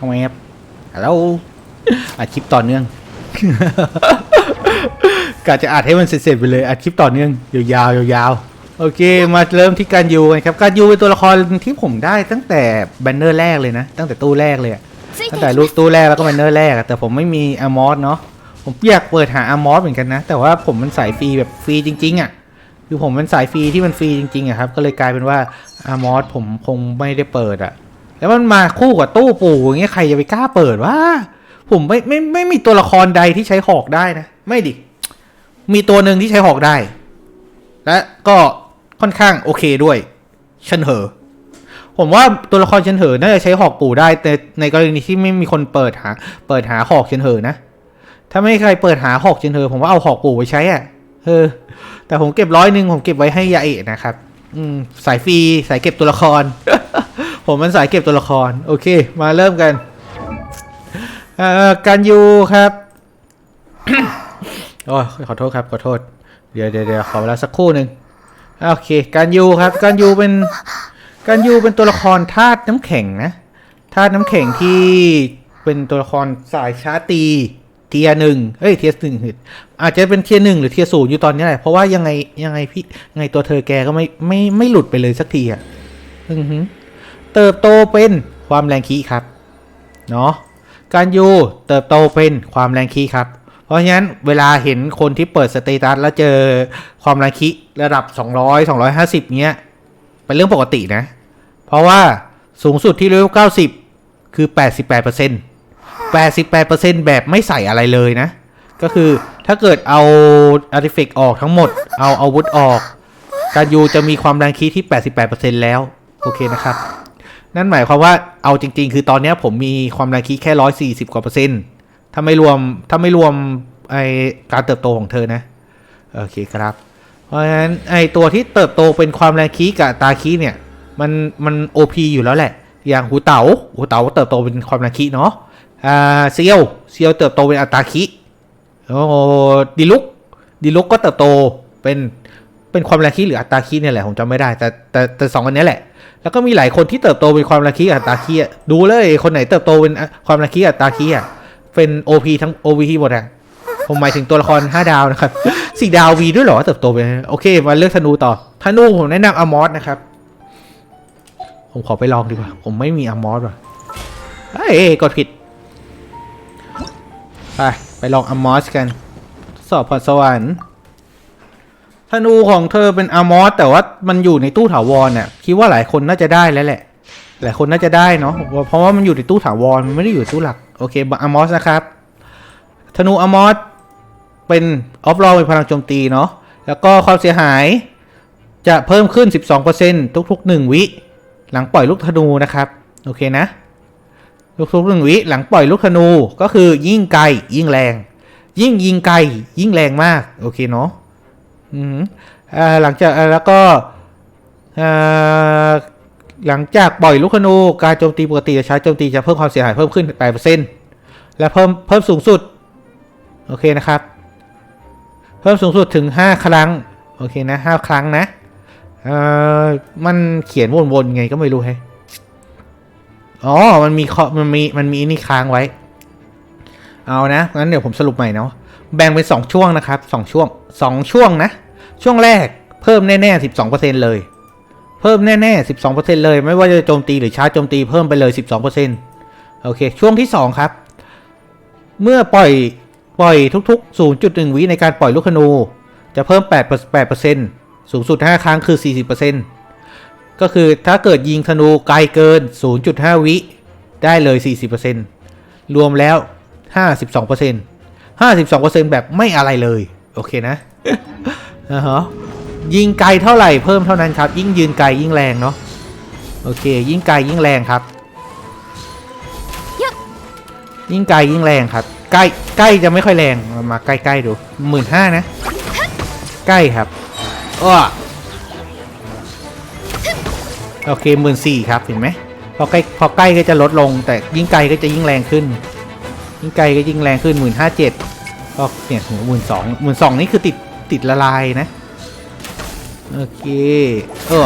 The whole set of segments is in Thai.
ช่องแอบแล้วอัดคลิปต่อเนื่องกะจะอัดให้มันเสร็จๆไปเลยอัดคลิปต่อเนื่องยาวๆยาวๆโอเค มาเริ่มที่การยูนะครับการยูเป็นตัวละครที่ผมได้ตั้งแต่แบนเนอร์แรกเลยนะ ตั้งแต่ตู้แรกเลยตั้งแต่ลูกตู้แรกแล้วก็แบนเนอร์แรกแต่ผมไม่มีอมอสเนาะผมอยากเปิดหาอมอสเหมือนกันนะ แต่ว่าผมมันสายฟรีแบบฟรีจริงๆอะ่ะคือผมมันสายฟรีที่มันฟรีจริงๆอะครับก็เลยกลายเป็นว่าอมอสผมคงไม่ได้เปิดอะ แล้วมันมาคู่กับตู้ปู่อย่างเงี้ยใครจะไปกล้าเปิดวะผมไม่ไม่ไม่มีตัวละครใดที่ใช้หอกได้นะ ไม่ดิ มีตัวหนึ่งที่ใช้หอกได้ และก็ค่อนข้างโอเคด้วยเชนเหอ ผมว่าตัวละครเชนเหอน่าจะใช้หอกปู่ได้ แต่ในกรณีที่ไม่มีคนเปิดหา เปิดหาหอกเชนเหอนะ ถ้าไม่มีใครเปิดหาหอกเชนเหอผมว่าเอาหอกปู่ไปใช้อะ เออ แต่ผมเก็บร้อยหนึ่งผมเก็บไว้ให้ยาเอะนะครับ อืม สายฟรีสายเก็บตัวละคร ผมมันสายเก็บตัวละคร โอเค มาเริ่มกันการยูครับโอ้ยขอโทษครับ ขอโทษเดี๋ยวเดี๋ยวเดี๋ยวขอเวลาสักครู่หนึ่งโอเค การยูครับ การยูเป็น การยูเป็นตัวละครธาตุน้ำแข็งนะ ธาตุน้ำแข็งที่เป็นตัวละครสายชาตีเทียหนึ่งเอ้ยเทียหนึ่งอาจจะเป็นเทียหนึ่งหรือเทียศูนย์อยู่ตอนนี้แหละ เพราะว่ายังไงยังไงพี่ยังไงตัวเธอแกก็ไม่ไม่ไม่หลุดไปเลยสักทีอะ อือหือ เติบโตเป็นความแรงคีครับเนาะการยูเติบโตเป็นความแรงคีครับ เพราะฉะนั้นเวลาเห็นคนที่เปิดสเตตัสแล้วเจอความแรงคีระดับ 200 250เงี้ยเป็นเรื่องปกตินะ เพราะว่าสูงสุดที่เลเวล90 คือ 88% 88%แบบไม่ใส่อะไรเลยนะ ก็คือถ้าเกิดเอาอาร์ติเฟกต์ออกทั้งหมด เอาอาวุธออก การยูจะมีความแรงคีที่ 88%แล้ว โอเคนะครับ นั่นหมายความว่าเอาจริง ๆ คือตอนนี้ผมมีความแรงคีแค่ร้อยสี่สิบกว่าเปอร์เซ็นต์ถ้าไม่รวมถ้าไม่รวมไอการเติบโตของเธอนะ โอเคครับ เพราะฉะนั้นไอตัวที่เติบโตเป็นความแรงคีกับตาคีเนี่ย มันมันโอพีอยู่แล้วแหละ อย่างหูเต๋าหูเต๋าเติบโตเป็นความแรงคีเนาะอ่าเซียวเซียวเติบโตเป็นอัตราคีโอ้ดิลุกดิลุกก็เติบโตเป็น เป็นความแรงคีหรืออัตราคีเนี่ยแหละผมจำไม่ได้ แต่แต่แต่สองอันนี้แหละ แล้วก็มีหลายคนที่เติบโตเป็นความราคีอัตราคีดูเลยคนไหนเติบโตเป็นความราคีอัตราคีอะเป็นโอพีทั้งโอวีหมดอะผมหมายถึงตัวละคร 5 ดาวนะครับสี่ดาววีด้วยเหรอว่าเติบโตไปโอเค มาเลือกธนูต่อธนูผมแนะนำอมอสนะครับ ผมขอไปลองดีกว่า ผมไม่มีอมอสว่ะเอ้ยกดผิด ไป ไปลองอมอสกัน สอบพรสวรรค์ ธนูของเธอเป็นอามอสแต่ว่ามันอยู่ในตู้ถาวรเนี่ยคิดว่าหลายคนน่าจะได้แล้วแหละ หลายคนน่าจะได้เนาะเพราะว่ามันอยู่ในตู้ถาวรมันไม่ได้อยู่ในตู้หลักโอเคอามอสนะครับธนูอามอสเป็นออฟรอเป็นพลังโจมตีเนาะแล้วก็ความเสียหายจะเพิ่มขึ้น 12%ทุก ๆ 1 วิ หลังปล่อยลูกธนูนะครับ โอเคนะ ทุกๆหนึ่งวิ หลังปล่อยลูกธนูก็คือยิ่งไกลยิ่งแรง ยิ่งยิงไกลยิ่งแรงมาก โอเคเนาะ อืมหลังจากแล้วก็หลังจากปล่อยลูกธนูการโจมตีปกติจะใช้โจมตีจะเพิ่มความเสียหายเพิ่มขึ้น8%และเพิ่มเพิ่มสูงสุด โอเคนะครับ เพิ่มสูงสุดถึง 5 ครั้ง โอเคนะ 5 ครั้งนะเอ่อมันเขียนวนๆไงก็ไม่รู้แฮะอ๋อ มันมีข้อมันมีมันมีนี่ค้างไว้ เอานะงั้นเดี๋ยวผมสรุปใหม่เนาะ แบ่งเป็นสองช่วงนะครับสองช่วงสองช่วงนะ ช่วงแรกเพิ่มแน่ๆสิบสองเปอร์เซ็นเลย เพิ่มแน่ๆสิบสองเปอร์เซ็นเลย ไม่ว่าจะโจมตีหรือชาร์จโจมตีเพิ่มไปเลยสิบสองเปอร์เซ็นโอเค ช่วงที่สองครับ เมื่อปล่อยปล่อยทุก ๆ 0.1 วิในการปล่อยลูกธนู จะเพิ่ม 8 8สูงสุด 5 ครั้งคือ 40%ก็คือถ้าเกิดยิงธนูไกลเกิน 0.5 วิได้เลย 40%รวมแล้ว 52% 52%แบบไม่อะไรเลย โอเคนะนะฮะยิงไกลเท่าไหร่เพิ่มเท่านั้นครับ ยิ่งยืนไกลยิ่งแรงเนาะโอเค ยิ่งไกลยิ่งแรงครับ ยิ่งไกลยิ่งแรงครับ ใกล้ใกล้จะไม่ค่อยแรงมามาใกล้ๆดูหมื่นห้านะ ใกล้ครับอ้อโอเคหมื่นสี่ครับเห็นไหมพอใกล้พอใกล้ก็จะลดลง แต่ยิ่งไกลก็จะยิ่งแรงขึ้น ยิ่งไกลก็ยิ่งแรงขึ้นหมื่นห้าเจ็ดก็เนี่ยหมื่นสองหมื่นสองนี่คือติดติดละลายนะ โอเค เออ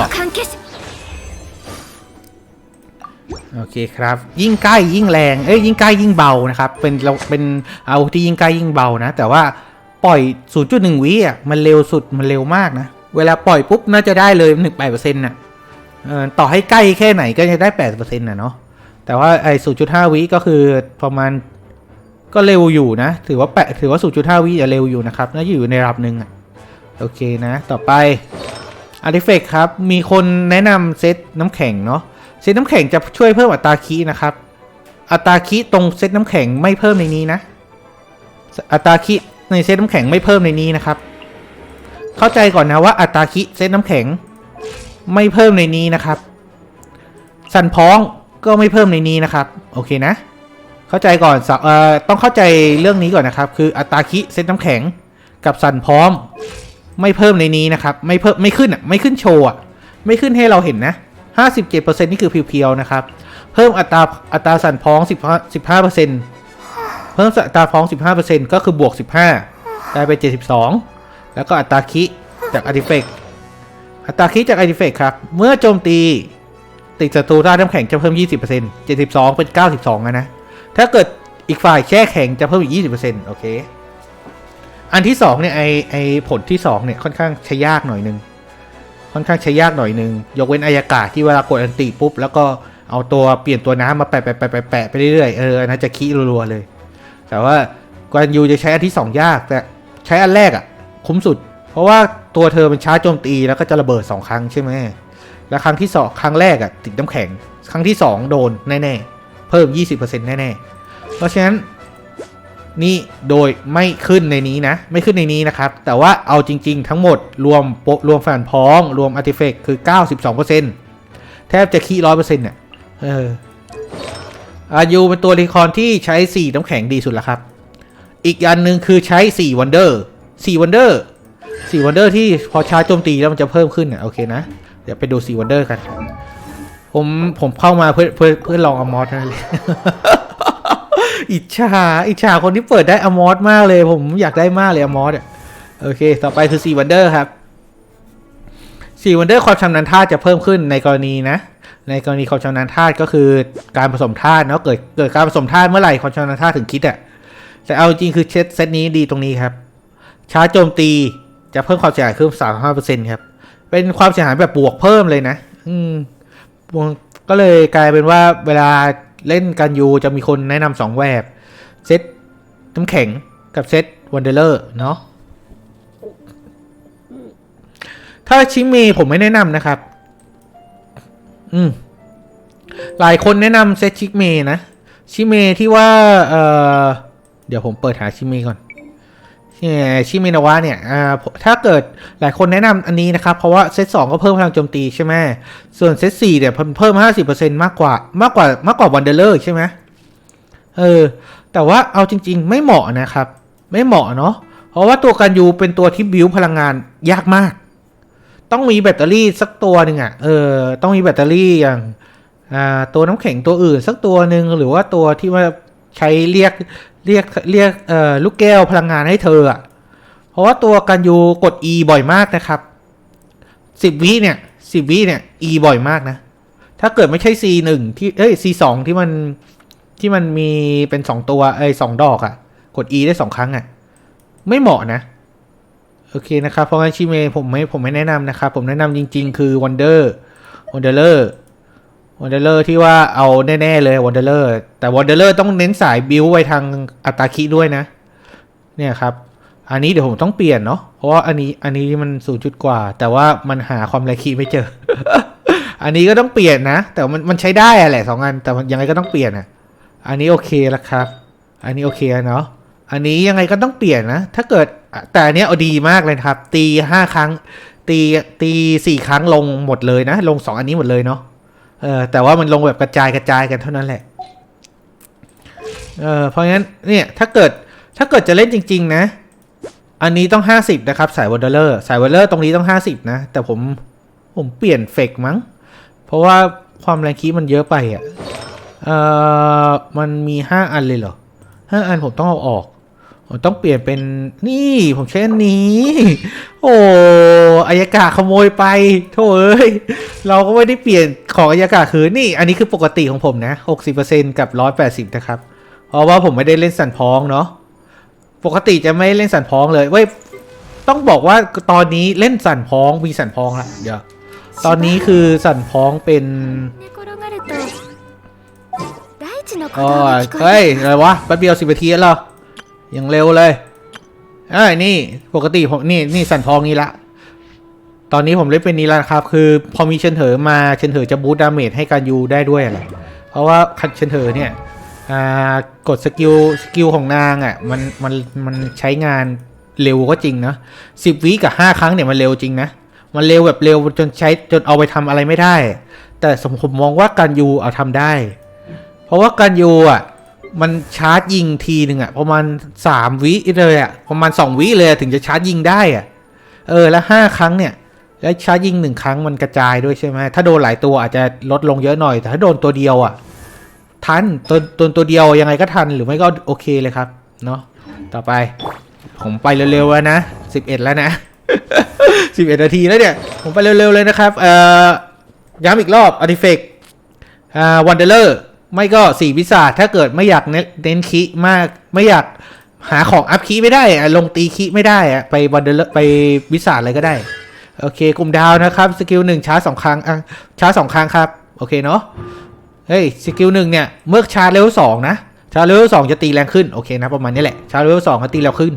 โอเคครับ ยิ่งใกล้ยิ่งแรงเอ้ยยิ่งใกล้ยิ่งเบานะครับ เป็นเราเป็นเอาที่ยิ่งใกล้ยิ่งเบานะ แต่ว่าปล่อย 0.1วิอะมันเร็วสุดมันเร็วมากนะ เวลาปล่อยปุ๊บน่าจะได้เลย 18%น่ะเอ่อต่อให้ใกล้แค่ไหนก็จะได้ 8%นะเนาะแต่ว่าไอ้0.5วิก็คือประมาณ ก็เร็วอยู่นะ ถือว่าแปะถือว่า 0.5 วิจะเร็วอยู่นะครับน่าจะอยู่ในระดับหนึ่งอะโอเคนะ ต่อไปอาร์ติเฟกครับ มีคนแนะนำเซตน้ำแข็งเนาะเซตน้ำแข็งจะช่วยเพิ่มอัตราคีนะครับ อัตราคีตรงเซตน้ำแข็งไม่เพิ่มในนี้นะ อัตราคีในเซตน้ำแข็งไม่เพิ่มในนี้นะครับ เข้าใจก่อนนะว่าอัตราคีเซตน้ำแข็งไม่เพิ่มในนี้นะครับ สันพ้องก็ไม่เพิ่มในนี้นะครับ โอเคนะ เข้าใจก่อนสเอ่อต้องเข้าใจเรื่องนี้ก่อนนะครับ คืออัตราคิเซตน้ำแข็งกับสันพร้อม ไม่เพิ่มในนี้นะครับ ไม่เพิ่มไม่ขึ้นอะไม่ขึ้นโชว์อะไม่ขึ้นให้เราเห็นนะ 57%นี่คือเพียวๆนะครับ เพิ่มอัตราอัตราสันพ้อง 15 15%เพิ่มอัตราพ้อง 15%ก็คือบวก 15 ได้ไป72 แล้วก็อัตราคิจากอาร์ติเฟกอัตราคิจากอาร์ติเฟกครับ เมื่อโจมตีติดศัตรูธาตุน้ำแข็งจะเพิ่ม 20% 72 เป็น 92 นะนะ ถ้าเกิดอีกฝ่ายแช่แข็งจะเพิ่มอีก 20%โอเค อันที่สองเนี่ยไอไอผลที่สองเนี่ยค่อนข้างใช้ยากหน่อยนึง ค่อนข้างใช้ยากหน่อยนึง ยกเว้นอายากาศที่เวลากดอันติปุ๊บ แล้วก็เอาตัวเปลี่ยนตัวน้ำมาแปะแปะแปะแปะแปะไปเรื่อยๆเอออันนั้นจะขี้รัวๆเลย แต่ว่ากวนยูจะใช้อันที่สองยากแต่ใช้อันแรกอะ่ะคุ้มสุด เพราะว่าตัวเธอเป็นชาร์จโจมตีแล้วก็จะระเบิดสองครั้งใช่ไหมแล้วครั้งที่สองครั้งแรกอะ่ะติดน้ำแข็ง ครั้งที่สองโดนแน่ๆ เพิ่ม 20%แน่ๆ เพราะฉะนั้นนี่โดยไม่ขึ้นในนี้นะ ไม่ขึ้นในนี้นะครับ แต่ว่าเอาจริง ๆ ทั้งหมดรวมโปะรวมฝันพ้อง รวมอาร์ติเฟกคือ 92%แทบจะขี้ร้อยเปอร์เซ็นต์เนี่ยเอออายุเป็นตัวละครที่ใช้ 4 น้ำแข็งดีสุดแล้วครับ อีกอันหนึ่งคือใช้ 4 วันเดอร์4วันเดอร์4วันเดอร์ที่พอชาร์จโจมตีแล้วมันจะเพิ่มขึ้นอะโอเคนะ เดี๋ยวไปดู 4 วันเดอร์กัน ผมผมเข้ามาเพื่อเพื่อเพื่อลองอมอสนั่นเลยอิจฉาอิจฉาคนที่เปิดได้อมอสมากเลย ผมอยากได้มากเลยอมอสอะโอเค ต่อไปคือ4วันเดอร์ครับ4วันเดอร์ความชำนาญธาตุจะเพิ่มขึ้นในกรณีนะ ในกรณีความชำนาญธาตุก็คือการผสมธาตุเนาะเกิดเกิดการผสมธาตุเมื่อไหร่ความชำนาญธาตุถึงคิดอะแต่เอาจริงคือเซตเซตนี้ดีตรงนี้ครับชาร์จโจมตีจะเพิ่มความเสียหายขึ้น35%ครับ เป็นความเสียหายแบบบวกเพิ่มเลยนะ อืม ก็เลยกลายเป็นว่าเวลาเล่นกันยูจะมีคนแนะนำสองแบบเซตน้ำแข็งกับเซตวันเดอร์เนาะถ้าชิเมผมไม่แนะนำนะครับ อืม หลายคนแนะนำเซตชิเมนะ ชิเมที่ว่า เออเดี๋ยวผมเปิดหาชิเมก่อน ชิมินาวะเนี่ยถ้าเกิดหลายคนแนะนำอันนี้นะครับ เพราะว่าเซตสองก็เพิ่มพลังโจมตีใช่ไหมส่วนเซตสี่เนี่ยเพิ่มห้าสิบเปอร์เซ็นมากกว่ามากกว่ามากกว่าวันเดอร์ใช่ไหมเออ แต่ว่าเอาจริง ๆ ไม่เหมาะนะครับ ไม่เหมาะเนาะเพราะว่าตัวกันยูเป็นตัวที่บิวพลังงานยากมาก ต้องมีแบตเตอรี่สักตัวหนึ่งอะ่ะเออต้องมีแบตเตอรี่อย่างตัวน้ำแข็งตัวอื่นสักตัวหนึ่งหรือว่าตัวที่ว่าใช้เรียก เรียกเรียกเอ่อลูกแก้วพลังงานให้เธออะเพราะว่าตัวกันยูกด E บ่อยมากนะครับสิบวิเนี่ยสิบวิเนี่ย E บ่อยมากนะ ถ้าเกิดไม่ใช่ C หนึ่งที่เอ้ย C สองที่มันที่มันมีเป็นสองตัวเอ้ยสองดอกอะ่ะ กด E ได้สองครั้งอะ่ะ ไม่เหมาะนะ โอเคนะครับ เพราะงั้นชิเมผมไม่ผมไม่แนะนำนะครับ ผมแนะนำจริง ๆ คือ Wonder Wanderer วันเดอร์ที่ว่าเอาแน่ ๆ เลยวันเดอร์แต่วันเดอร์ต้องเน้นสายบิวไวทางอัตาคิด้วยนะ เนี่ยครับ อันนี้เดี๋ยวผมต้องเปลี่ยนเนาะเพราะว่าอันนี้อันนี้มันศูนย์จุดกว่า แต่ว่ามันหาความแรงคีไม่เจอ อันนี้ก็ต้องเปลี่ยนนะ แต่มันมันใช้ได้อะแหละสองอันแต่ยังไงก็ต้องเปลี่ยนอะ อันนี้โอเคแล้วครับ อันนี้โอเคเนาะอันนี้ยังไงก็ต้องเปลี่ยนนะ ถ้าเกิดแต่อันนี้เอาดีมากเลยครับ ตีห้าครั้ง ตีตีสี่ครั้งลงหมดเลยนะ ลงสองอันนี้หมดเลยเนาะ เออแต่ว่ามันลงแบบกระจายกระจายกันเท่านั้นแหละ เออเพราะงั้นเนี่ยถ้าเกิดถ้าเกิดจะเล่นจริง ๆ นะ อันนี้ต้องห้าสิบนะครับ สายวอลเลอร์สายวอลเลอร์ตรงนี้ต้องห้าสิบนะ แต่ผมผมเปลี่ยนเฟกมั้ง เพราะว่าความแรงคีมันเยอะไปอะ เออมันมีห้าอันเลยเหรอห้าอันผมต้องเอาออก ต้องเปลี่ยนเป็นนี่ผมใช่นี้ โอ้อายกาศขโมยไปโธ่เอ้ยเราก็ไม่ได้เปลี่ยนของอายกาศคือนี่ อันนี้คือปกติของผมนะ 60%กับ 180 นะครับ เพราะว่าผมไม่ได้เล่นสันพองเนาะปกติจะไม่เล่นสันพองเลยเว้ยต้องบอกว่าตอนนี้เล่นสันพองมีสันพองละเดี๋ยวตอนนี้คือสันพองเป็นก็เฮ้ยอะไรวะแป๊บเดียวสิบนาทีแล้ว อยังเร็วเลยเอ้ยนี่ปกติผมนี่นี่สันทองนี้ละ ตอนนี้ผมเล่นเป็นนี้แล้วนะครับ คือพอมีเชนเถอมาเชนเถอจะบูตดาเมจให้การยูได้ด้วยอะไรเพราะว่าเชนเถอเนี่ยอ่ากดสกิลสกิลของนางอะมันมันมันใช้งานเร็วก็จริงนะสิบวิกับห้าครั้งเนี่ยมันเร็วจริงนะ มันเร็วแบบเร็วจนใช้จนเอาไปทำอะไรไม่ได้ แต่สมผมมองว่าการยูเอาทำได้ เพราะว่าการยูอะ มันชาร์จยิงทีหนึ่งอะประมาณสามวิเลยอะประมาณสองวิเลยถึงจะชาร์จยิงได้อะเออแล้วห้าครั้งเนี่ย แล้วชาร์จยิงหนึ่งครั้งมันกระจายด้วยใช่ไหมถ้าโดนหลายตัวอาจจะลดลงเยอะหน่อยแต่ถ้าโดนตัวเดียวอะทันตัวตัวตัวเดียวยังไงก็ทันหรือไม่ก็โอเคเลยครับเนาะต่อไป ผมไปเร็วๆแล้วนะสิบเอ็ดแล้วนะสิบเอ็ดนาทีแล้วเนี่ย ผมไปเร็วๆเลยนะครับเอ่อย้ำอีกรอบอาร์ติเฟกอ่าวันเดอร์ ไม่ก็สี่วิสาถ้าเกิดไม่อยากเน้นคีมาก ไม่อยากหาของอัพคีไม่ได้อะลงตีคีไม่ได้อะไปวันเดอร์ไปวิสาเลยก็ได้ โอเค กลุ่มดาวนะครับ สกิลหนึ่งชาร์จสองครั้งอะชาร์จสองครั้งครับ โอเคเนาะเฮ้ยสกิลหนึ่งเนี่ย เมื่อชาร์จเลเวลสองนะชาร์จเลเวลสองจะตีแรงขึ้น โอเคนะ ประมาณนี้แหละ ชาร์จเลเวลสองก็ตีแรงขึ้น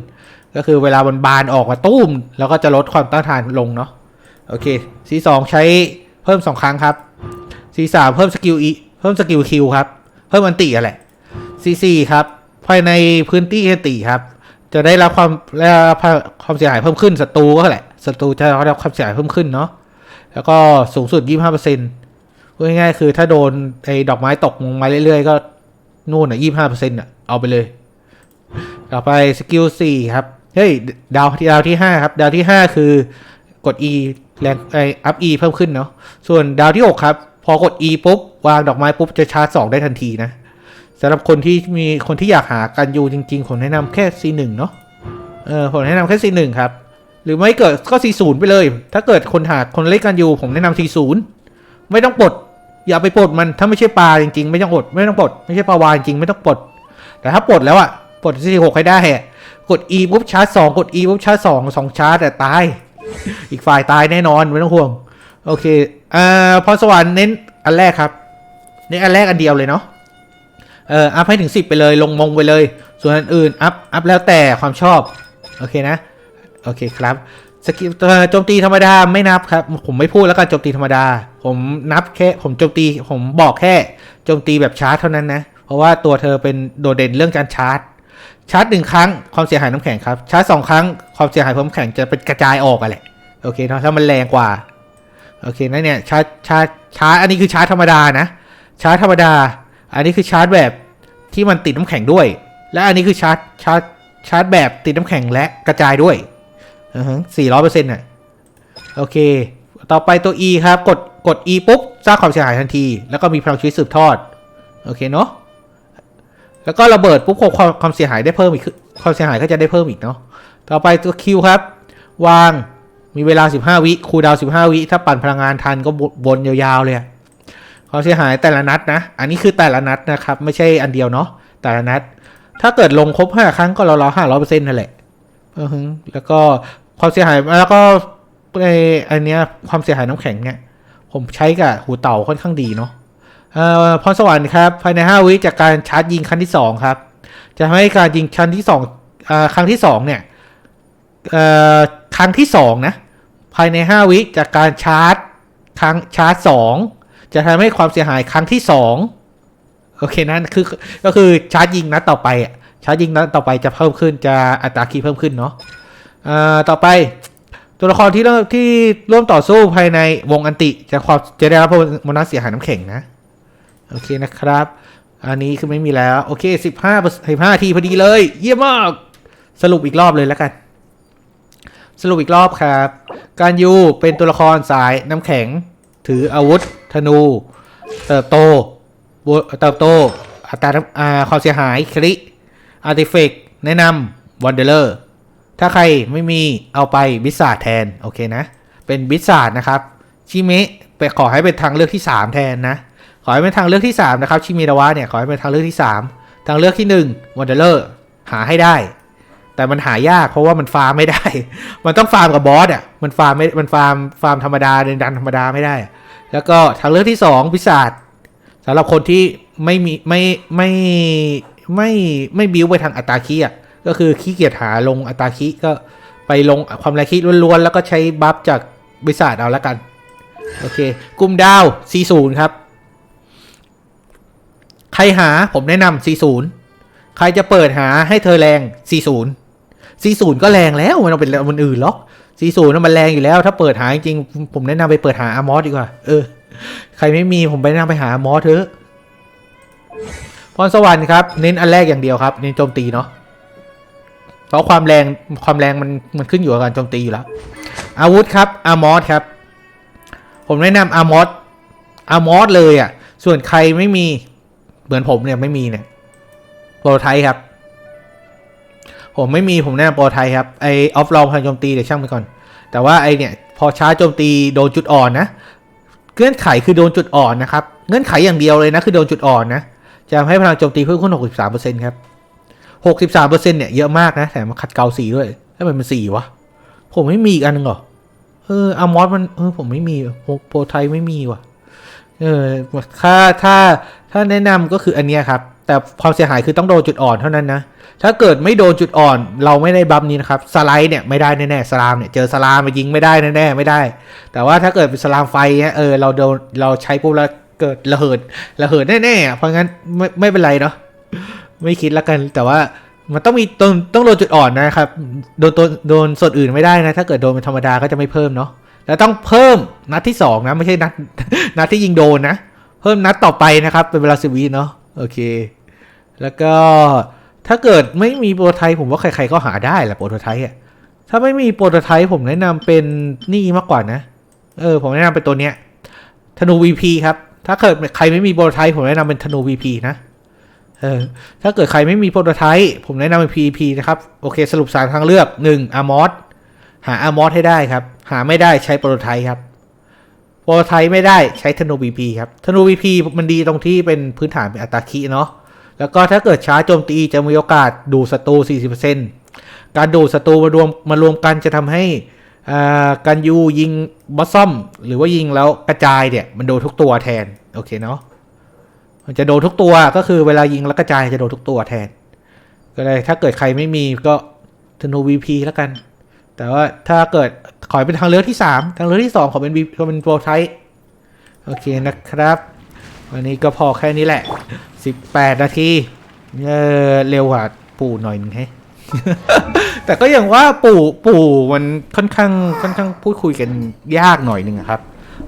ก็คือเวลามันบานออกมาตุ้ม แล้วก็จะลดความต้านทานลงเนาะโอเค C สองใช้เพิ่มสองครั้งครับ C สามเพิ่มสกิลอี พิ่มสกิลคิวครับ เพิ่มอันติอะแหละ C สี่ครับ ภายในพื้นที่อันติครับ จะได้รับความได้รับความเสียหายเพิ่มขึ้นศัตรูก็แหละศัตรูจะได้รับความเสียหายเพิ่มขึ้นเนาะแล้วก็สูงสุด 25%พูดง่ายๆคือถ้าโดนไอ้ดอกไม้ตกลงมาเรื่อยๆ ก็นู่นอะ25%อะ เอาไปเลย ต่อไปสกิล4ครับ เฮ้ย ดาวที่ดาวที่5ครับ ดาวที่5คือกด E แรงไออัพ E เพิ่มขึ้นเนาะ ส่วนดาวที่6ครับ พอกด E ปุ๊บ วางดอกไม้ปุ๊บจะชาร์จ2ได้ทันทีนะสำหรับคนที่มีคนที่อยากหาการยูจริง ๆ ผมแนะนำแค่ C1 เนาะเออผมแนะนำแค่ C1 ครับ หรือไม่เกิดก็ C0 ไปเลย ถ้าเกิดคนหาคนเล่นการยูผมแนะนำ C0 ไม่ต้องปลด อย่าไปปลดมันถ้าไม่ใช่ปลาจริง ๆ ไม่ต้องอดไม่ต้องปลดไม่ใช่ปลาวานจริงไม่ต้องปลด แต่ถ้าปลดแล้วอะปลด C6 ให้ได้อะกด E ปุ๊บชาร์จสองกด E ปุ๊บชาร์จสองสองชาร์จแต่ตาย อีกฝ่ายตายแน่นอนไม่ต้องห่วง โอเคอ่าพรสวรรค์เน้นอันแรกครับ น้นอันแรกอันเดียวเลยเนาะเอออัพให้ถึงสิบไปเลยลงมงไปเลย ส่วนอันอื่นอัพอัพแล้วแต่ความชอบ โอเคนะ โอเคครับสกิลเอ่อโจมตีธรรมดาไม่นับครับ ผมไม่พูดแล้วกันโจมตีธรรมดา ผมนับแค่ผมโจมตีผมบอกแค่โจมตีแบบชาร์จเท่านั้นนะ เพราะว่าตัวเธอเป็นโดดเด่นเรื่องการชาร์จ ชาร์จหนึ่งครั้งความเสียหายน้ำแข็งครับ ชาร์จสองครั้งความเสียหายเพิ่มน้ำแข็งจะเป็นกระจายออกอะแหละโอเคเนาะถ้ามันแรงกว่าโอเคนะเนี่ยชาร์จชาร์จชาร์จอันนี้คือชาร์จธรรมดานะ ชาร์จธรรมดา อันนี้คือชาร์จแบบที่มันติดน้ำแข็งด้วย และอันนี้คือชาร์จชาร์จชาร์จแบบติดน้ำแข็งและกระจายด้วยสี่ร้อยเปอร์เซ็นต์น่ะ โอเค ต่อไปตัว E ครับ กด กด E ปุ๊บ สร้างความเสียหายทันที แล้วก็มีพลังชีวิตสืบทอด โอเคเนาะ แล้วก็ระเบิดปุ๊บความความเสียหายได้เพิ่มอีก ความเสียหายก็จะได้เพิ่มอีกเนาะ ต่อไปตัว Q ครับ วาง มีเวลา 15 วิ คูลดาว 15 วิ ถ้าปั่นพลังงานทันก็วนยาวๆเลยอะ ความเสียหายแต่ละนัดนะ อันนี้คือแต่ละนัดนะครับ ไม่ใช่อันเดียวเนาะแต่ละนัด ถ้าเกิดลงครบ5ครั้งก็ราวๆ500เปอร์เซ็นต์นั่นแหละแล้วก็ความเสียหายแล้วก็ไออันเนี้ยความเสียหายน้ำแข็งเนี่ย ผมใช้กับหูเต่าค่อนข้างดีเนาะอ่อพรสวรรค์ครับภายใน 5 วิจากการชาร์จยิงครั้งที่ 2 ครับ จะทำให้การยิงครั้งที่2อ่าครั้งที่2เนี่ยอ่อครั้งที่2นะภายใน 5 วิจากการชาร์จครั้งชาร์จ2 จะทำให้ความเสียหายครั้งที่2โอเคนั่นคือก็คือชาร์จยิงนัดต่อไปอะชาร์จยิงนัดต่อไปจะเพิ่มขึ้นจะอัตราคีย์เพิ่มขึ้นเนาะอ่อต่อไปตัวละครที่เริ่มที่ร่วมต่อสู้ภายในวงอันติจะความจะได้รับโบนัสเสียหายน้ำแข็งนะโอเคนะครับ อันนี้คือไม่มีแล้ว โอเคสิบห้าสิบห้าทีพอดีเลย เยี่ยมมาก สรุปอีกรอบเลยแล้วกัน สรุปอีกรอบครับ การยูเป็นตัวละครสายน้ำแข็งถืออาวุธ ธนูเติบโตเติบโตอัตราอาความเสียหายคริอาร์ติเฟกแนะนำวันเดอร์ถ้าใครไม่มีเอาไปบิสซาแทน โอเคนะ เป็นบิสซานะครับ ชิเมะไปขอให้เป็นทางเลือกที่ 3 แทนนะ ขอให้เป็นทางเลือกที่ 3 นะครับ ชิเมิดาวะเนี่ยขอให้เป็นทางเลือกที่ 3 ทางเลือกที่1วันเดอร์หาให้ได้ แต่มันหายากเพราะว่ามันฟาร์มไม่ได้ มันต้องฟาร์มกับบอสอะมันฟาร์มไม่มันฟาร์มฟาร์มธรรมดาเดินดันธรรมดาไม่ได้ แล้วก็ทางเลือกที่2พิศาจสำหรับคนที่ไม่มีไม่ไม่ไม่ไม่บิวไปทางอัตราคีอะก็คือขี้เกียจหาลงอัตราคีก็ไปลงความแรงคีล้วนๆ แล้วก็ใช้บัฟจากบริษัทเอาล้วกัน โอเค กลุ่มดาว40ครับ ใครหาผมแนะนำ40ใครจะเปิดหาให้เธอแรง40 40ก็แรงแล้ว มันเอาเป็นมันอื่นหรอก 40น่ะมันแรงอยู่แล้ว ถ้าเปิดหาจริงๆผมแนะนำไปเปิดหาอามอสดีกว่า เออ ใครไม่มีผมไปแนะนำไปหาอามอสเถอะพรสวรรค์ครับ เน้นอันแรกอย่างเดียวครับ เน้นโจมตีเนาะเพราะความแรงความแรงมันมันขึ้นอยู่กับการโจมตีอยู่แล้ว อาวุธครับอามอสครับ ผมแนะนำอามอสอามอสเลยอะ ส่วนใครไม่มีเหมือนผมเนี่ยไม่มีเนี่ยโปรไทครับ ผมไม่มีผมแนะนำโปรไทยครับไอออฟลองพลังโจมตีเดี๋ยวช่างไปก่อน แต่ว่าไอเนี่ยพอช้าโจมตีโดนจุดอ่อนนะเงื่อนไขคือโดนจุดอ่อนนะครับเงื่อนไขอย่างเดียวเลยนะคือโดนจุดอ่อนนะจะทำให้พลังโจมตีเพิ่มขึ้น 63%ครับ 63%เนี่ยเยอะมากนะแถมมาขัดเกลาสีด้วยแล้วมันเป็นสีวะ ผมไม่มีอีกอันหนึงเหรอ เอออามอสมันเออผมไม่มีโปรไทยไม่มีว่ะ เออถ้าถ้าถ้าแนะนำก็คืออันเนี้ยครับ แต่ความเสียหายคือต้องโดนจุดอ่อนเท่านั้นนะ ถ้าเกิดไม่โดนจุดอ่อน เราไม่ได้บัฟนี้นะครับ สไลด์เนี่ยไม่ได้แน่ๆสลามเนี่ยเจอสลามมายิงไม่ได้แน่ๆไม่ได้ แต่ว่าถ้าเกิดเป็นสลามไฟเนี่ยเออเราโดนเราใช้ปุ๊บแล้วเกิดระเหิดระเหิดแน่ๆเพราะงั้นไม่ไม่เป็นไรเนาะไม่คิดละกันแต่ว่ามันต้องมีต้องต้องโดนจุดอ่อนนะครับโดนโดนส่วนอื่นไม่ได้นะ ถ้าเกิดโดนเป็นธรรมดาก็จะไม่เพิ่มเนาะแล้วต้องเพิ่มนัดที่สองนะไม่ใช่นัดนัดที่ยิงโดนนะ เพิ่มนัดต่อไปนะครับ เป็นเวลาสิบวิเนาะโอเค แล้วก็ถ้าเกิดไม่มีโปรโตไทป์ผมว่าใครๆก็หาได้แหละโปรโตไทป์อะถ้าไม่มีโปรโตไทป์ผมแนะนำเป็นนี่มากกว่านะ เออ ผมแนะนำเป็นตัวเนี้ยธนู VP ครับ ถ้าเกิดใครไม่มีโปรโตไทป์ผมแนะนำเป็นธนู VP นะเออถ้าเกิดใครไม่มีโปรโตไทป์ผมแนะนำเป็น PVP นะครับ โอเคสรุปสามทางเลือก 1. อามอสหาอามอสให้ได้ครับ หาไม่ได้ใช้โปรโตไทป์ครับโปรตไทป์ไม่ได้ใช้ธนู VP ครับธนู VP มันดีตรงที่เป็นพื้นฐานเป็นอัตราคีเนาะ แล้วก็ถ้าเกิดช้าโจมตีจะมีโอกาสดูดศัตรู 40%การดูดศัตรูมารวมมารวมกันจะทำให้การยูยิงบอสซอม หรือว่ายิงแล้วกระจายเนี่ย มันโดนทุกตัวแทน โอเคเนาะมันจะโดนทุกตัวก็คือเวลายิงแล้วกระจายจะโดนทุกตัวแทน ก็เลยถ้าเกิดใครไม่มีก็ธนู VP แล้วกัน แต่ว่าถ้าเกิดขอเป็นทางเลือกที่ 3 ทางเลือกที่ 2 ขอเป็นขอเป็นโปรไทป์โอเคนะครับ วันนี้ก็พอแค่นี้แหละ 18นาที เออเร็วกว่าปู่หน่อยนึงให้แต่ก็อย่างว่าปู่ปู่มันค่อนข้างค่อนข้างพูดคุยกันยากหน่อยนึงครับ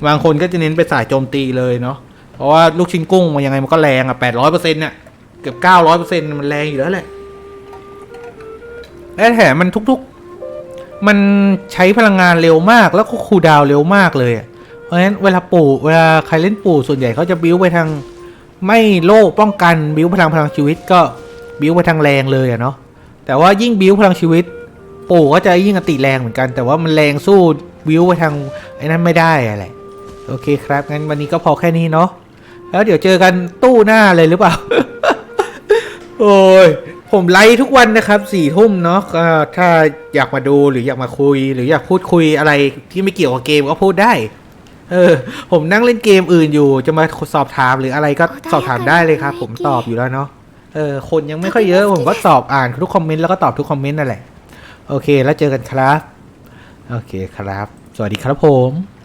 บางคนก็จะเน้นไปสายโจมตีเลยเนาะเพราะว่าลูกชิ้นกุ้งมันยังไงมันก็แรงอะแปดร้อยเปอร์เซ็นต์เนี่ยเกือบเก้าร้อยเปอร์เซ็นต์มันแรงอยู่แล้วแหละและแถมมันทุกๆ มันใช้พลังงานเร็วมากแล้วก็คูดาวเร็วมากเลยเพราะฉะนั้นเวลาปู่เวลาใครเล่นปู่ส่วนใหญ่เขาจะบิ้วไปทาง ไม่โล่ป้องกันบิ้วพลังพลังชีวิตก็บิ้วไปทางแรงเลยอะเนาะแต่ว่ายิ่งบิ้วพลังชีวิต ปู่ก็จะยิ่งอติแรงเหมือนกัน แต่ว่ามันแรงสู้บิ้วไปทางไอ้นั้นไม่ได้อะไรโอเคครับงั้นวันนี้ก็พอแค่นี้เนาะแล้วเดี๋ยวเจอกันตู้หน้าเลยหรือเปล่า โอ้ยผมไลฟ์ทุกวันนะครับสี่ทุ่มเนาะถ้าอยากมาดูหรืออยากมาคุย หรืออยากพูดคุยอะไรที่ไม่เกี่ยวกับเกมก็พูดได้ เออ ผมนั่งเล่นเกมอื่นอยู่ จะมาสอบถามหรืออะไรก็สอบถามได้เลยครับ ผมตอบอยู่แล้วเนาะ เออ คนยังไม่ค่อยเยอะ ผมก็สอบอ่านทุกคอมเมนต์แล้วก็ตอบทุกคอมเมนต์นั่นแหละ โอเค แล้วเจอกันครับ โอเคครับ สวัสดีครับผม